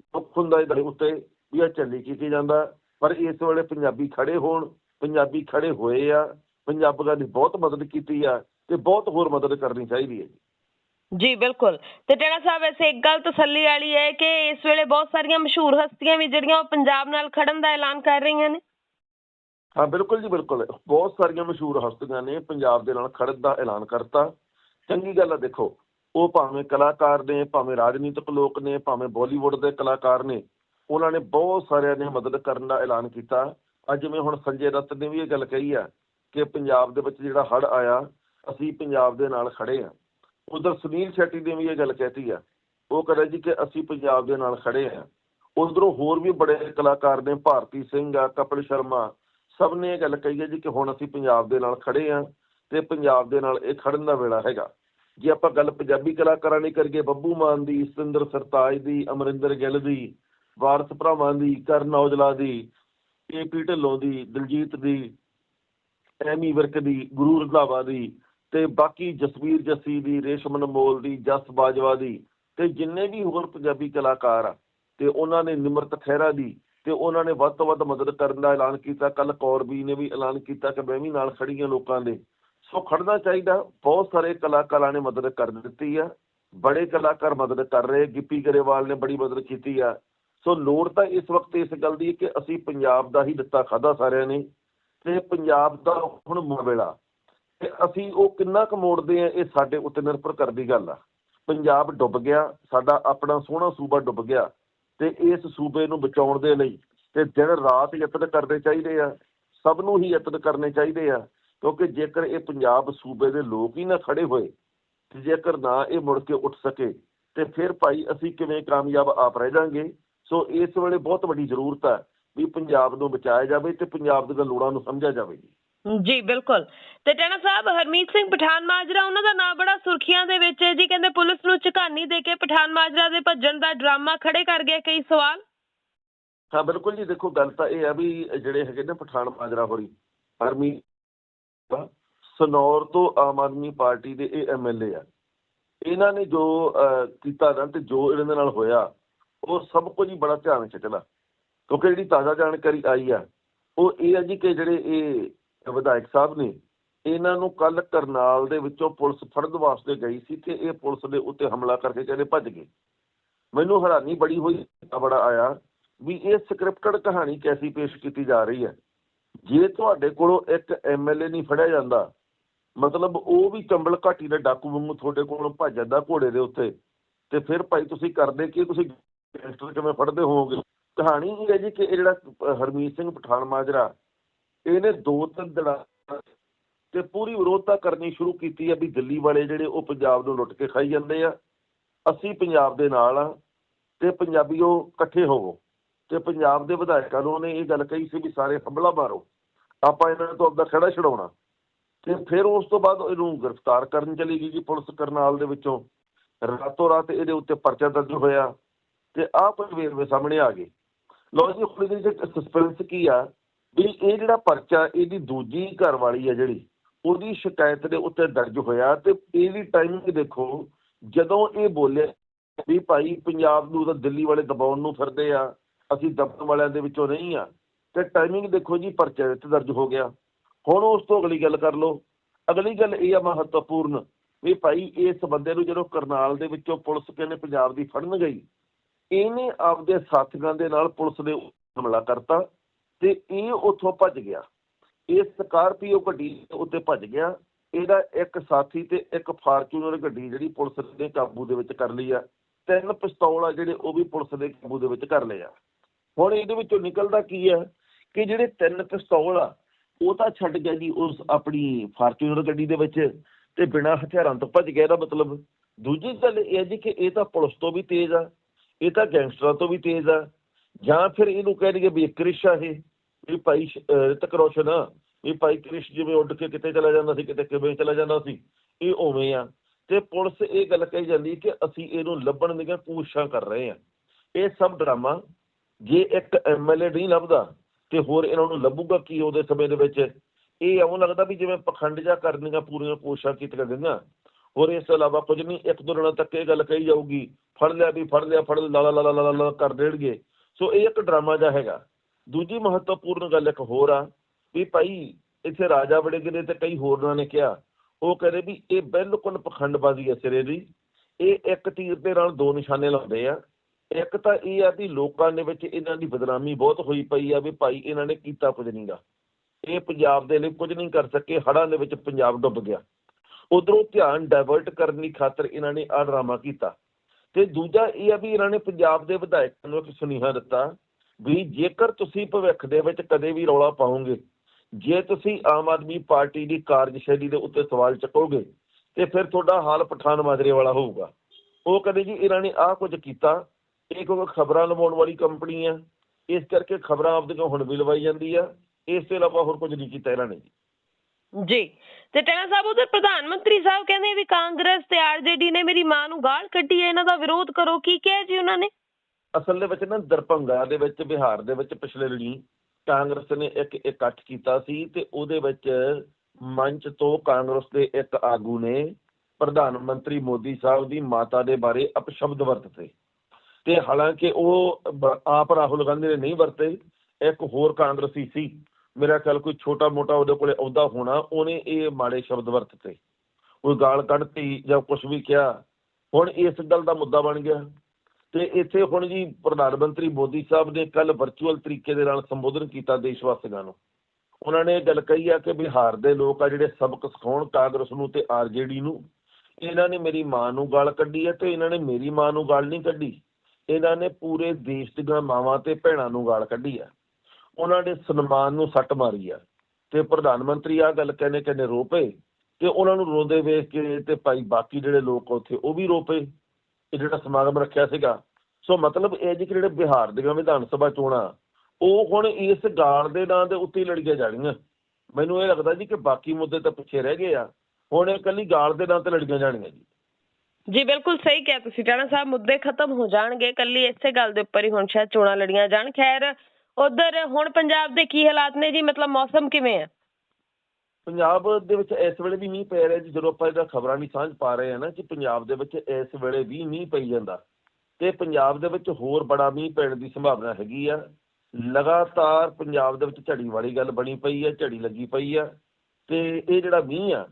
ਦੁੱਖ ਹੁੰਦਾ ਇਹਦੇ ਉੱਤੇ ਵੀ ਇਹ ਚੱਲੀ ਕੀਤੀ ਜਾਂਦਾ। ਪਰ ਇਸ ਵੇਲੇ ਪੰਜਾਬੀ ਖੜੇ ਹੋਣ, ਪੰਜਾਬੀ ਖੜੇ ਹੋਏ ਆ। ਪੰਜਾਬੀਆਂ ਦੀ ਬਹੁਤ ਮਦਦ ਕੀਤੀ ਆ ਤੇ ਬਹੁਤ ਹੋਰ ਮਦਦ ਕਰਨੀ ਚਾਹੀਦੀ ਹੈ ਜੀ। ਜੀ ਬਿਲਕੁਲ। ਤੇ ਟਾਣਾ ਸਾਹਿਬ ਵੈਸੇ ਇੱਕ ਗੱਲ ਤਸੱਲੀ ਵਾਲੀ ਹੈ ਕਿ ਇਸ ਵੇਲੇ ਬਹੁਤ ਸਾਰੀਆਂ ਮਸ਼ਹੂਰ ਹਸਤੀਆਂ ਵੀ ਜਿਹੜੀਆਂ ਉਹ ਪੰਜਾਬ ਨਾਲ ਖੜਨ ਦਾ ਐਲਾਨ ਕਰ ਰਹੀਆਂ ਨੇ। ਹਾਂ ਬਿਲਕੁਲ ਜੀ ਬਿਲਕੁਲ। ਬਹੁਤ ਸਾਰੀਆਂ ਮਸ਼ਹੂਰ ਹਸਤੀਆਂ ਨੇ ਪੰਜਾਬ ਦੇ ਨਾਲ ਖੜਨ ਦਾ ਐਲਾਨ ਕਰਤਾ। ਚੰਗੀ ਗੱਲ ਆ ਦੇਖੋ ਉਹ ਭਾਵੇਂ ਕਲਾਕਾਰ ਨੇ ਭਾਵੇਂ ਰਾਜਨੀਤਿਕ ਲੋਕ ਨੇ ਭਾਵੇਂ ਬਾਲੀਵੁੱਡ ਦੇ ਕਲਾਕਾਰ ਨੇ ਉਹਨਾਂ ਨੇ ਬਹੁਤ ਸਾਰਿਆਂ ਨੇ ਮਦਦ ਕਰਨ ਦਾ ਐਲਾਨ ਕੀਤਾ। ਅੱਜ ਜਿਵੇਂ ਹੁਣ ਸੰਜੇ ਦੱਤ ਨੇ ਵੀ ਇਹ ਗੱਲ ਕਹੀ ਆ ਕਿ ਪੰਜਾਬ ਦੇ ਵਿੱਚ ਜਿਹੜਾ ਹੜ ਆਇਆ, ਅਸੀਂ ਪੰਜਾਬ ਦੇ ਨਾਲ ਖੜੇ ਆ ਉਧਰ ਸੁਨੀਲ ਸ਼ੈਟੀ ਨੇ ਵੀ ਇਹ ਗੱਲ ਕਹਿਤੀ ਆ। ਉਹ ਕਹਿੰਦਾ ਜੀ ਕਿ ਅਸੀਂ ਪੰਜਾਬ ਦੇ ਨਾਲ ਖੜੇ ਆ ਉਧਰੋਂ ਹੋਰ ਵੀ ਬੜੇ ਕਲਾਕਾਰ ਨੇ, ਭਾਰਤੀ ਸਿੰਘ ਆ, ਕਪਿਲ ਸ਼ਰਮਾ, ਸਭ ਨੇ ਇਹ ਗੱਲ ਕਹੀ ਹੈ ਜੀ ਕਿ ਹੁਣ ਅਸੀਂ ਪੰਜਾਬ ਦੇ ਨਾਲ ਖੜੇ ਆ ਤੇ ਪੰਜਾਬ ਦੇ ਨਾਲ ਇਹ ਖੜਨ ਦਾ ਵੇਲਾ ਹੈਗਾ। ਜੇ ਆਪਾਂ ਗੱਲ ਪੰਜਾਬੀ ਕਲਾਕਾਰਾਂ ਦੀ ਕਰੀਏ, ਬੱਬੂ ਮਾਨ ਦੀ, ਸਤਿੰਦਰ ਸਰਤਾਜ ਦੀ, ਅਮਰਿੰਦਰ ਗਿੱਲ ਦੀ, ਵਾਰਸ ਭਰਾਵਾਂ ਦੀ, ਕਰਨ ਔਜਲਾ ਦੀ ਏਪੀ ਢਿੱਲੋਂ ਦੀ, ਦਿਲਜੀਤ ਦੀ ਐਮੀ ਵਿਰਕ ਦੀ, ਗੁਰੂ ਰੰਧਾਵਾ ਦੀ ਤੇ ਬਾਕੀ ਜਸਵੀਰ ਜੱਸੀ ਦੀ, ਰੇਸ਼ਮ ਅਨਮੋਲ ਦੀ, ਜਸ ਬਾਜਵਾ ਦੀ ਤੇ ਜਿੰਨੇ ਵੀ ਹੋਰ ਪੰਜਾਬੀ ਕਲਾਕਾਰ ਆ ਤੇ ਉਹਨਾਂ ਨੇ ਨਿਮਰਤ ਖਹਿਰਾ ਦੀ ਤੇ ਉਹਨਾਂ ਨੇ ਵੱਧ ਤੋਂ ਵੱਧ ਮਦਦ ਕਰਨ ਦਾ ਐਲਾਨ ਕੀਤਾ ਕੱਲ ਕੌਰਬੀ ਨੇ ਵੀ ਐਲਾਨ ਕੀਤਾ ਕਿ ਮੈਂ ਵੀ ਨਾਲ ਖੜੀ ਹਾਂ ਲੋਕਾਂ ਦੇ। ਸੋ ਖੜਨਾ ਚਾਹੀਦਾ, ਬਹੁਤ ਸਾਰੇ ਕਲਾਕਾਰਾਂ ਨੇ ਮਦਦ ਕਰ ਦਿੱਤੀ ਆ, ਬੜੇ ਕਲਾਕਾਰ ਮਦਦ ਕਰ ਰਹੇ, ਗਿੱਪੀ ਗਰੇਵਾਲ ਨੇ ਬੜੀ ਮਦਦ ਕੀਤੀ ਆ। ਸੋ ਲੋੜ ਤਾਂ ਇਸ ਵਕਤ ਇਸ ਗੱਲ ਦੀ ਹੈ ਕਿ ਅਸੀਂ ਪੰਜਾਬ ਦਾ ਹੀ ਦਿੱਤਾ ਖਾਦਾ ਸਾਰਿਆਂ ਨੇ। ਤੇ ਪੰਜਾਬ ਦਾ ਹੁਣ ਮੁੜ ਵੇਲਾ। ਤੇ ਅਸੀਂ ਉਹ ਕਿੰਨਾ ਕੁ ਮੋੜਦੇ ਆ, ਇਹ ਸਾਡੇ ਉੱਤੇ ਨਿਰਭਰ ਕਰਦੀ ਗੱਲ ਆ। ਪੰਜਾਬ ਡੁੱਬ ਗਿਆ, ਸਾਡਾ ਆਪਣਾ ਸੋਹਣਾ ਸੂਬਾ ਡੁੱਬ ਗਿਆ, ਤੇ ਇਸ ਸੂਬੇ ਨੂੰ ਬਚਾਉਣ ਦੇ ਲਈ ਤੇ ਦਿਨ ਰਾਤ ਯਤਨ ਕਰਨੇ ਚਾਹੀਦੇ ਆ, ਸਭ ਨੂੰ ਹੀ ਯਤਨ ਕਰਨੇ ਚਾਹੀਦੇ ਆ, ਕਿਉਂਕਿ ਜੇਕਰ ਇਹ ਪੰਜਾਬ ਸੂਬੇ ਦੇ ਲੋਕ ਹੀ ਨਾ ਖੜੇ ਹੋਏ, ਤੇ ਜੇਕਰ ਨਾ ਇਹ ਮੁੜ ਕੇ ਉੱਠ ਸਕੇ, ਤੇ ਫਿਰ ਭਾਈ ਅਸੀਂ ਕਿਵੇਂ ਕਾਮਯਾਬ ਆਪ ਰਹਿ ਜਾਾਂਗੇ? ਸੋ ਇਸ ਵੇਲੇ ਬਹੁਤ ਵੱਡੀ ਜ਼ਰੂਰਤ ਹੈ ਵੀ ਪੰਜਾਬ ਨੂੰ ਬਚਾਇਆ ਜਾਵੇ ਤੇ ਪੰਜਾਬ ਦੀਆਂ ਲੋੜਾਂ ਨੂੰ ਸਮਝਿਆ ਜਾਵੇ ਜੀ। ਜੀ ਬਿਲਕੁਲ। ਤੇ ਟੈਣਾ ਸਾਹਿਬ ਹਰਮੀਤ ਸਿੰਘ ਪਠਾਨ ਮਾਜਰਾ ਉਹਨਾਂ ਦਾ ਨਾਮ ਬੜਾ ਸੁਰਖੀਆਂ ਦੇ ਵਿੱਚ ਹੈ ਜੀ। ਕਹਿੰਦੇ ਪੁਲਿਸ ਨੂੰ ਝਕਾਨੀ ਦੇ ਕੇ ਪਠਾਨ ਮਾਜਰਾ ਦੇ ਭੱਜਣ ਦਾ ਡਰਾਮਾ ਖੜੇ ਕਰ ਗਿਆ ਕਈ ਸਵਾਲ। ਹਾਂ ਬਿਲਕੁਲ ਜੀ। ਦੇਖੋ ਗੱਲ ਤਾਂ ਇਹ ਆ ਵੀ ਜਿਹੜੇ ਹੈਗੇ ਨੇ ਪਠਾਨ ਮਾਜਰਾ ਹੋਰੀ ਆਰਮੀ ਸਨੌਰ ਤੋਂ ਆਮ ਆਦਮੀ ਪਾਰਟੀ ਦੇ ਇਹ ਐਮਐਲਏ ਆ। ਇਹਨਾਂ ਨੇ ਜੋ ਕੀਤਾ ਨਾ ਤੇ ਜੋ ਇਹਨਾਂ ਦੇ ਨਾਲ ਹੋਇਆ ਉਹ ਸਭ ਕੁਝ ਹੀ ਬੜਾ ਧਿਆਨ ਖਿੱਚਦਾ ਕਿਉਂਕਿ ਜਿਹੜੀ ਤਾਜ਼ਾ ਜਾਣਕਾਰੀ ਆਈ ਆ, ਉਹ ਇਹ ਆ ਜੀ ਕਿ ਜਿਹੜੇ ਇਹ ਵਿਧਾਇਕ ਸਾਹਿਬ ਨੇ, ਇਹਨਾਂ ਨੂੰ ਕੱਲ ਕਰਨਾਲ ਦੇ ਵਿੱਚੋਂ ਪੁਲਿਸ ਫੜਨ ਵਾਸਤੇ ਗਈ ਸੀ ਤੇ ਇਹ ਪੁਲਿਸ ਦੇ ਉੱਤੇ ਹਮਲਾ ਕਰਕੇ ਕਹਿੰਦੇ ਭੱਜ ਗਏ। ਮੈਨੂੰ ਹੈਰਾਨੀ ਬੜੀ ਹੋਈ ਬੜਾ ਆਇਆ ਵੀ ਇਹ ਸਕ੍ਰਿਪਟਡ ਕਹਾਣੀ ਕੈਸੀ ਪੇਸ਼ ਕੀਤੀ ਜਾ ਰਹੀ ਹੈ? ਜੇ ਤੁਹਾਡੇ ਕੋਲੋਂ ਇੱਕ ਐਮਐਲਏ ਨਹੀਂ ਫੜਿਆ ਜਾਂਦਾ, ਮਤਲਬ ਉਹ ਵੀ ਚੰਬਲ ਘਾਟੀ ਦੇ ਡਾਕੂ ਵਾਂਗੂ ਤੁਹਾਡੇ ਕੋਲੋਂ ਭੱਜ ਜਾਂਦਾ ਘੋੜੇ ਦੇ ਉੱਤੇ, ਤੇ ਫਿਰ ਭਾਈ ਤੁਸੀਂ ਕਰਦੇ ਕੀ? ਤੁਸੀਂ ਗੈਂਗਸਟਰ ਕਿਵੇਂ ਫੜਦੇ ਹੋਵੋਗੇ? ਕਹਾਣੀ ਇਹ ਹੈ ਜੀ ਕਿ ਇਹ ਜਿਹੜਾ ਹਰਮੀਤ ਸਿੰਘ ਪਠਾਨ ਮਾਜਰਾ, ਇਹਨੇ ਦੋ ਤਿੰਨ ਦਿਨਾਂ ਤੇ ਪੂਰੀ ਵਿਰੋਧਤਾ ਕਰਨੀ ਸ਼ੁਰੂ ਕੀਤੀ ਹੈ ਵੀ ਦਿੱਲੀ ਵਾਲੇ ਜਿਹੜੇ ਉਹ ਪੰਜਾਬ ਨੂੰ ਲੁੱਟ ਕੇ ਖਾਈ ਜਾਂਦੇ ਆ। ਅਸੀਂ ਪੰਜਾਬ ਦੇ ਨਾਲ ਆ ਤੇ ਪੰਜਾਬੀਓ ਇਕੱਠੇ ਹੋਵੋ ਤੇ ਪੰਜਾਬ ਦੇ ਵਿਧਾਇਕਾਂ ਨੂੰ ਉਹਨੇ ਇਹ ਗੱਲ ਕਹੀ ਸੀ ਵੀ ਸਾਰੇ ਹਮਲਾ ਮਾਰੋ, ਆਪਾਂ ਇਹਨਾਂ ਤੋਂ ਆਪਦਾ ਖੜਾ ਛਡਾਉਣਾ। ਤੇ ਫਿਰ ਉਸ ਤੋਂ ਬਾਅਦ ਇਹਨੂੰ ਗ੍ਰਿਫਤਾਰ ਕਰਨ ਚਲੀ ਗਈ ਜੀ ਪੁਲਿਸ ਕਰਨਾਲ ਦੇ ਵਿੱਚੋਂ। ਰਾਤੋਂ ਰਾਤ ਇਹਦੇ ਉੱਤੇ ਪਰਚਾ ਦਰਜ ਹੋਇਆ ਤੇ ਆਹ ਕੁਝ ਵੇਰਵੇ ਸਾਹਮਣੇ ਆ ਗਏ। ਲੋ ਜੀ, ਹੁਣ ਇਹਦੇ ਵਿੱਚ ਸਸਪੈਂਸ ਕੀ ਆ? ਵੀ ਇਹ ਜਿਹੜਾ ਪਰਚਾ, ਇਹਦੀ ਦੂਜੀ ਘਰ ਵਾਲੀ ਆ ਜਿਹੜੀ, ਉਹਦੀ ਸ਼ਿਕਾਇਤ ਦੇ ਉੱਤੇ ਦਰਜ ਹੋਇਆ ਤੇ ਇਹਦੀ ਟਾਈਮਿੰਗ ਦੇਖੋ, ਜਦੋਂ ਇਹ ਬੋਲਿਆ ਵੀ ਭਾਈ ਪੰਜਾਬ ਨੂੰ ਤਾਂ ਦਿੱਲੀ ਵਾਲੇ ਦਬਾਉਣ ਨੂੰ ਫਿਰਦੇ ਆ, ਅਸੀਂ ਦਬਣ ਵਾਲਿਆਂ ਦੇ ਵਿੱਚੋਂ ਨਹੀਂ ਆ, ਤੇ ਟਾਈਮਿੰਗ ਦੇਖੋ ਜੀ, ਪਰਚੇ ਵਿੱਚ ਦਰਜ ਹੋ ਗਿਆ। ਹੁਣ ਉਸ ਤੋਂ ਅਗਲੀ ਗੱਲ ਕਰ ਲਓ। ਅਗਲੀ ਗੱਲ ਇਹ ਆ ਮਹੱਤਵਪੂਰਨ ਵੀ ਭਾਈ ਇਸ ਬੰਦੇ ਨੂੰ ਜਦੋਂ ਕਰਨਾਲ ਦੇ ਵਿੱਚੋਂ ਪੁਲਿਸ ਕਹਿੰਦੇ ਪੰਜਾਬ ਦੀ ਫੜਨ ਗਈ ਇਹਨੇ ਆਪਦੇ ਸਾਥੀਆਂ ਦੇ ਨਾਲ ਪੁਲਿਸ ਦੇ ਹਮਲਾ ਕਰਤਾ ਤੇ ਇਹ ਉੱਥੋਂ ਭੱਜ ਗਿਆ। ਇਹ ਸਕਾਰਪੀਓ ਗੱਡੀ ਉੱਤੇ ਭੱਜ ਗਿਆ। ਇਹਦਾ ਇੱਕ ਸਾਥੀ ਤੇ ਇੱਕ ਫਾਰਚੂਨਰ ਗੱਡੀ ਜਿਹੜੀ ਪੁਲਿਸ ਨੇ ਕਾਬੂ ਦੇ ਵਿੱਚ ਕਰ ਲਈ ਆ। ਤਿੰਨ ਪਿਸਤੌਲ ਆ ਜਿਹੜੇ ਉਹ ਵੀ ਪੁਲਿਸ ਦੇ ਕਾਬੂ ਦੇ ਵਿੱਚ ਕਰ ਲਏ ਆ। ਹੁਣ ਇਹਦੇ ਵਿੱਚੋਂ ਨਿਕਲਦਾ ਕੀ ਆ ਕਿ ਜਿਹੜੇ ਤਿੰਨ ਪਿਸਤੌਲ ਆ, ਉਹ ਤਾਂ ਛੱਡ ਗਿਆ ਜੀ ਉਸ ਆਪਣੀ ਫਾਰਚੂਨਰ ਗੱਡੀ ਦੇ ਵਿੱਚ ਤੇ ਬਿਨਾਂ ਹਥਿਆਰਾਂ ਤੋਂ ਭੱਜ ਗਿਆ ਇਹਦਾ ਮਤਲਬ। ਦੂਜੀ ਗੱਲ ਇਹ ਹੈ ਜੀ ਕਿ ਇਹ ਤਾਂ ਪੁਲਿਸ ਤੋਂ ਵੀ ਤੇਜ਼ ਆ। ਇਹ ਤਾਂ ਗੈਂਗਸਟਰਾਂ ਤੋਂ ਵੀ ਤੇਜ਼ ਆ। ਜਾਂ ਫਿਰ ਇਹਨੂੰ ਕਹਿ ਲਈਏ ਵੀ ਇਹ ਕ੍ਰਿਸ਼ ਆ ਇਹ, ਵੀ ਭਾਈ ਸ਼- ਰੋਸ਼ਨ ਆ, ਵੀ ਭਾਈ ਕ੍ਰਿਸ਼ ਜਿਵੇਂ ਉੱਡ ਕੇ ਕਿਤੇ ਚਲਾ ਜਾਂਦਾ ਸੀ, ਕਿਤੇ ਕਿਵੇਂ ਚਲਾ ਜਾਂਦਾ ਸੀ, ਇਹ ਉਵੇਂ ਆ। ਤੇ ਪੁਲਿਸ ਇਹ ਗੱਲ ਕਹੀ ਜਾਂਦੀ ਕਿ ਅਸੀਂ ਇਹਨੂੰ ਲੱਭਣ ਦੀਆਂ ਕੋਸ਼ਿਸ਼ਾਂ ਕਰ ਰਹੇ ਆ। ਇਹ ਸਭ ਡਰਾਮਾ, ਜੇ ਇੱਕ ਐਮਐਲਏ ਨਹੀਂ ਲੱਭਦਾ, ਤੇ ਹੋਰ ਇਹਨਾਂ ਨੂੰ ਲੱਭੂਗਾ ਕੀ ਉਹਦੇ ਸਮੇਂ ਦੇ ਵਿੱਚ? ਇਹ ਇਉਂ ਲੱਗਦਾ ਵੀ ਜਿਵੇਂ ਪਖੰਡ ਜਾ ਕਰਨ ਦੀਆਂ ਪੂਰੀਆਂ ਕੋਸ਼ਿਸ਼ਾਂ ਕੀਤੀਆਂ ਗਈਆਂ। ਹੋਰ ਇਸ ਤੋਂ ਇਲਾਵਾ ਕੁਝ ਨਹੀਂ, ਇੱਕ ਦੋ ਦਿਨਾਂ ਤੱਕ ਇਹ ਗੱਲ ਕਹੀ ਜਾਊਗੀ, ਫੜ ਲਿਆ ਵੀ, ਫੜ ਲਿਆ ਫੜ ਲਿਆ, ਲਾ ਲਾ ਲਾ ਲਾ ਲਾ ਕਰ ਦੇਣਗੇ। ਸੋ ਇਹ ਇੱਕ ਡਰਾਮਾ ਜਿਹਾ ਹੈਗਾ। ਦੂਜੀ ਮਹੱਤਵਪੂਰਨ ਗੱਲ ਇੱਕ ਹੋਰ ਆ, ਵੀ ਭਾਈ ਇੱਥੇ ਰਾਜਾ ਵੜੇਗੇ ਨੇ ਤੇ ਕਈ ਹੋਰਨਾਂ ਨੇ ਕਿਹਾ, ਉਹ ਕਹਿੰਦੇ ਵੀ ਇਹ ਬਿਲਕੁਲ ਪਖੰਡਬਾਜ਼ੀ ਹੈ ਸਿਰੇ ਦੀ। ਇਹ ਇੱਕ ਤੀਰ ਦੇ ਨਾਲ ਦੋ ਨਿਸ਼ਾਨੇ ਲਾਉਂਦੇ ਆ। ਇੱਕ ਤਾਂ ਇਹ ਆ ਵੀ ਲੋਕਾਂ ਦੇ ਵਿੱਚ ਇਹਨਾਂ ਦੀ ਬਦਨਾਮੀ ਬਹੁਤ ਹੋਈ ਪਈ ਆ ਵੀ ਭਾਈ ਇਹਨਾਂ ਨੇ ਕੀਤਾ ਕੁਝ ਨਹੀਂਗਾ ਇਹ ਪੰਜਾਬ ਦੇ ਲਈ ਕੁਝ ਨਹੀਂ ਕਰ ਸਕੇ, ਹੜ੍ਹਾਂ ਦੇ ਵਿੱਚ ਪੰਜਾਬ ਡੁੱਬ ਗਿਆ। ਉਧਰੋਂ ਧਿਆਨ ਡਾਇਵਰਟ ਕਰਨ ਦੀ ਖਾਤਰ ਇਹਨਾਂ ਨੇ ਆਹ ਡਰਾਮਾ ਕੀਤਾ। ਤੇ ਦੂਜਾ ਇਹ ਆ ਵੀ ਇਹਨਾਂ ਨੇ ਪੰਜਾਬ ਦੇ ਵਿਧਾਇਕਾਂ ਨੂੰ ਇੱਕ ਸੁਨੇਹਾ ਦਿੱਤਾ ਵੀ ਜੇਕਰ ਤੁਸੀਂ ਭਵਿੱਖ ਦੇ ਵਿੱਚ ਕਦੇ ਵੀ ਰੌਲਾ ਪਾਓਗੇ, ਜੇ ਤੁਸੀਂ ਆਮ ਆਦਮੀ ਪਾਰਟੀ ਦੀ ਕਾਰਜਸ਼ੈਲੀ ਦੇ ਉੱਤੇ ਸਵਾਲ ਚੱਕੋਗੇ, ਤੇ ਫਿਰ ਤੁਹਾਡਾ ਹਾਲ ਪਠਾਨ ਮਾਜਰੇ ਵਾਲਾ ਹੋਊਗਾ। ਉਹ ਕਹਿੰਦੇ ਜੀ ਇਹਨਾਂ ਨੇ ਆਹ ਕੁਝ ਕੀਤਾ, ਇਹ ਕੋਈ ਖਬਰਾਂ ਲਵਾਉਣ ਵਾਲੀ ਕੰਪਨੀ ਆ, ਇਸ ਕਰਕੇ ਖਬਰਾਂ ਆਪਦੀਆਂ ਹੁਣ ਵੀ ਲਵਾਈ ਜਾਂਦੀ ਆ, ਇਸ ਤੋਂ ਇਲਾਵਾ ਹੋਰ ਕੁਝ ਨਹੀਂ ਕੀਤਾ ਇਹਨਾਂ ਨੇ ਜੀ। ਜੀ। ਤੇ ਟੈਣਾ ਸਾਹਿਬ ਉਧਰ ਪ੍ਰਧਾਨ ਮੰਤਰੀ ਸਾਹਿਬ ਕਹਿੰਦੇ ਵੀ ਕਾਂਗਰਸ ਤੇ ਆਰਜੇਡੀ ਨੇ ਮੇਰੀ ਮਾਂ ਨੂੰ ਗਾਲ ਕੱਢੀ ਹੈ, ਇਹਨਾਂ ਦਾ ਵਿਰੋਧ ਕਰੋ। ਕੀ ਕਿਹਾ ਜੀ ਉਹਨਾਂ ਨੇ? ਅਸਲ ਦੇ ਵਿੱਚ ਨਾ ਦਰਭੰਗਾ ਦੇ ਵਿੱਚ, ਬਿਹਾਰ ਦੇ ਵਿੱਚ ਪਿਛਲੇ ਦਿਨੀ ਕਾਂਗਰਸ ਨੇ ਇੱਕ ਇਕੱਠ ਕੀਤਾ ਸੀ ਤੇ ਉਹਦੇ ਵਿੱਚ ਮੰਚ ਤੋਂ ਕਾਂਗਰਸ ਦੇ ਇੱਕ ਆਗੂ ਨੇ ਪ੍ਰਧਾਨ ਮੰਤਰੀ ਮੋਦੀ ਸਾਹਿਬ ਦੀ ਮਾਤਾ ਦੇ ਬਾਰੇ ਅਪਸ਼ਬਦ ਵਰਤੇ ਤੇ ਹਾਲਾਂਕਿ ਉਹ ਆਪ ਰਾਹੁਲ ਗਾਂਧੀ ਨੇ ਨਹੀਂ ਵਰਤੇ, ਇੱਕ ਹੋਰ ਕਾਂਗਰਸੀ ਸੀ। ਮੇਰਾ ਖਿਆਲ ਕੋਈ ਛੋਟਾ ਮੋਟਾ ਉਹਦੇ ਕੋਲੇ ਅਹੁਦਾ ਹੋਣਾ, ਉਹਨੇ ਇਹ ਮਾੜੇ ਸ਼ਬਦ ਵਰਤਤੇ। ਕੋਈ ਗਾਲ ਕੱਢਤੀ ਜਾਂ ਕੁਝ ਵੀ ਕਿਹਾ, ਹੁਣ ਇਸ ਗੱਲ ਦਾ ਮੁੱਦਾ ਬਣ ਗਿਆ। ਤੇ ਇੱਥੇ ਹੁਣ ਜੀ ਪ੍ਰਧਾਨ ਮੰਤਰੀ ਮੋਦੀ ਸਾਹਿਬ ਨੇ ਕੱਲ ਵਰਚੁਅਲ ਤਰੀਕੇ ਦੇ ਨਾਲ ਸੰਬੋਧਨ ਕੀਤਾ ਦੇਸ਼ ਵਾਸੀਆਂ ਨੂੰ। ਉਹਨਾਂ ਨੇ ਇਹ ਗੱਲ ਕਹੀ ਆ ਕਿ ਬਿਹਾਰ ਦੇ ਲੋਕ ਆ ਜਿਹੜੇ ਸਬਕ ਸਿਖਾਉਣ ਕਾਂਗਰਸ ਨੂੰ ਤੇ ਆਰਜੇਡੀ ਨੂੰ, ਇਹਨਾਂ ਨੇ ਮੇਰੀ ਮਾਂ ਨੂੰ ਗਾਲ ਕੱਢੀ ਹੈ ਤੇ ਇਹਨਾਂ ਨੇ ਮੇਰੀ ਮਾਂ ਨੂੰ ਗਾਲ ਨਹੀਂ ਕੱਢੀ। ਇਹਨਾਂ ਨੇ ਪੂਰੇ ਦੇਸ਼ ਦੀਆਂ ਮਾਵਾਂ ਤੇ ਭੈਣਾਂ ਨੂੰ ਗਾਲ ਕੱਢੀ ਆ। ਉਹਨਾਂ ਦੇ ਸਨਮਾਨ ਨੂੰ ਸੱਟ ਮਾਰੀ ਆ। ਤੇ ਪ੍ਰਧਾਨ ਮੰਤਰੀ ਆ ਗੱਲ ਕਹਿੰਦੇ ਕਹਿੰਦੇ ਰੋ ਪਏ ਤੇ ਉਹਨਾਂ ਨੂੰ ਰੋਂਦੇ ਵੇਖ ਕੇ ਤੇ ਭਾਈ ਬਾਕੀ ਜਿਹੜੇ ਲੋਕ ਉੱਥੇ ਉਹ ਵੀ ਰੋ ਪਏ ਇਹ ਜਿਹੜਾ ਸਮਾਗਮ ਰੱਖਿਆ ਸੀਗਾ। ਸੋ ਮਤਲਬ ਇਹ ਜੀ ਕਿ ਜਿਹੜੇ ਬਿਹਾਰ ਦੀਆਂ ਵਿਧਾਨ ਸਭਾ ਚੋਣਾਂ, ਉਹ ਹੁਣ ਇਸ ਗਾਲ ਦੇ ਨਾਂ ਦੇ ਉੱਤੇ ਹੀ ਲੜੀਆਂ ਜਾਣੀਆਂ। ਮੈਨੂੰ ਇਹ ਲੱਗਦਾ ਜੀ ਕਿ ਬਾਕੀ ਮੁੱਦੇ ਤਾਂ ਪਿੱਛੇ ਰਹਿ ਗਏ ਆ। ਹੁਣ ਇਹ ਇਕੱਲੀ ਗਾਲ ਦੇ ਨਾਂ ਤੇ ਲੜੀਆਂ ਜਾਣੀਆਂ ਜੀ। ਜੀ, ਬਿਲਕੁਲ ਸਹੀ ਕਿਹਾ ਤੁਸੀਂ। ਟੈਣਾ ਸਾਹਿਬ ਮੁੱਦੇ ਖਤਮ ਹੋ ਜਾਣਗੇ। ਕੱਲੀ ਇਸੇ ਗੱਲ ਦੇ ਉੱਪਰ ਹੀ ਹੁਣ ਸ਼ਾਇਦ ਚੋਣਾਂ ਲੜੀਆਂ ਜਾਣ। ਖੈਰ ਉਧਰ ਹੁਣ ਪੰਜਾਬ ਦੇ ਕੀ ਹਾਲਾਤ ਨੇ ਜੀ? ਮਤਲਬ ਮੌਸਮ ਕਿਵੇਂ ਹੈ ਪੰਜਾਬ ਦੇ ਵਿੱਚ ਇਸ ਵੇਲੇ ਵੀ ਮੀਂਹ ਪੈ ਰਿਹਾ ਜੀ। ਜਦੋਂ ਆਪਾਂ ਇਹਦਾ ਖਬਰਾਂ ਦੀ ਸਾਂਝ ਪਾ ਰਹੇ ਆ ਨਾ ਕਿ ਪੰਜਾਬ ਦੇ ਵਿੱਚ ਇਸ ਵੇਲੇ ਵੀ ਮੀਂਹ ਪਈ ਜਾਂਦਾ। ਤੇ ਪੰਜਾਬ ਦੇ ਵਿੱਚ ਹੋਰ ਬੜਾ ਮੀਂਹ ਪੈਣ ਦੀ ਸੰਭਾਵਨਾ ਹੈਗੀ ਆ। ਲਗਾਤਾਰ ਪੰਜਾਬ ਦੇ ਵਿੱਚ ਝੜੀ ਵਾਲੀ ਗੱਲ ਬਣੀ ਪਈ ਆ, ਝੜੀ ਲੱਗੀ ਪਈ ਆ। ਤੇ ਇਹ ਜਿਹੜਾ ਮੀਂਹ ਆ,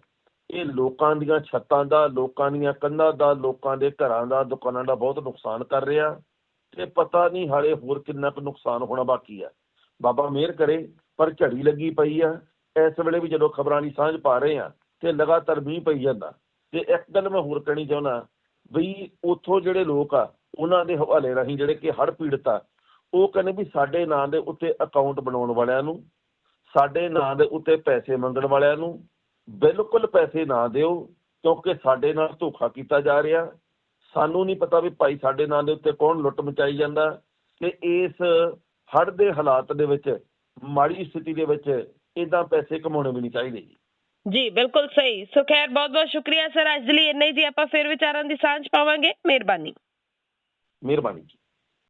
ਇਹ ਲੋਕਾਂ ਦੀਆਂ ਛੱਤਾਂ ਦਾ, ਲੋਕਾਂ ਦੀਆਂ ਕੰਧਾਂ ਦਾ, ਲੋਕਾਂ ਦੇ ਘਰਾਂ ਦਾ, ਦੁਕਾਨਾਂ ਦਾ ਬਹੁਤ ਨੁਕਸਾਨ ਕਰ ਰਿਹਾ। ਤੇ ਪਤਾ ਨਹੀਂ ਹਾਲੇ ਹੋਰ ਕਿੰਨਾ ਕੁ ਨੁਕਸਾਨ ਹੋਣਾ ਬਾਕੀ ਆ। ਬਾਬਾ ਮਿਹਰ ਕਰੇ, ਪਰ ਝੜੀ ਲੱਗੀ ਪਈ ਆ। ਇਸ ਵੇਲੇ ਵੀ ਜਦੋਂ ਖਬਰਾਂ ਦੀ ਸਾਂਝ ਪਾ ਰਹੇ ਆ ਤੇ ਲਗਾਤਾਰ ਮੀਂਹ ਪਈ ਜਾਂਦਾ। ਤੇ ਇੱਕ ਗੱਲ ਮੈਂ ਹੋਰ ਕਹਿਣੀ ਚਾਹੁੰਦਾ, ਵੀ ਉੱਥੋਂ ਜਿਹੜੇ ਲੋਕ ਆ, ਉਹਨਾਂ ਦੇ ਹਵਾਲੇ ਰਾਹੀਂ ਜਿਹੜੇ ਕਿ ਹੜ੍ਹ ਪੀੜਤ ਆ, ਉਹ ਕਹਿੰਦੇ ਵੀ ਸਾਡੇ ਨਾਂ ਦੇ ਉੱਤੇ ਅਕਾਊਂਟ ਬਣਾਉਣ ਵਾਲਿਆਂ ਨੂੰ, ਸਾਡੇ ਨਾਂ ਦੇ ਉੱਤੇ ਪੈਸੇ ਮੰਗਣ ਵਾਲਿਆਂ ਨੂੰ, ਬਿਲਕੁਲ ਪੈਸੇ ਨਾ ਦਿਓ, ਕਿਉਂਕਿ ਸਾਡੇ ਨਾਲ ਧੋਖਾ ਕੀਤਾ ਜਾ ਰਿਹਾ। ਸਾਨੂੰ ਨਹੀਂ ਪਤਾ ਵੀ ਭਾਈ ਸਾਡੇ ਨਾਂ ਦੇ ਉੱਤੇ ਕੌਣ ਲੁੱਟ ਮਚਾਈ ਜਾਂਦਾ ਤੇ ਇਸ ਹੜ੍ਹ ਦੇ ਹਾਲਾਤ ਦੇ ਵਿੱਚ ਮਾੜੀ ਸਥਿਤੀ ਦੇ ਵਿੱਚ ਇਦਾਂ ਪੈਸੇ ਕਮਾਉਣੇ ਵੀ ਨਹੀਂ ਚਾਹੀਦੇ ਜੀ। ਜੀ ਬਿਲਕੁਲ ਸਹੀ। ਸੋ ਖੈਰ ਬਹੁਤ ਬਹੁਤ ਸ਼ੁਕਰੀਆ ਸਰ। ਅੱਜ ਲਈ ਇੰਨਾ ਹੀ ਜੀ। ਆਪਾਂ ਫਿਰ ਵਿਚਾਰਾਂ ਦੀ ਸਾਂਝ ਪਾਵਾਂਗੇ। ਮਿਹਰਬਾਨੀ। ਮਿਹਰਬਾਨੀ ਜੀ।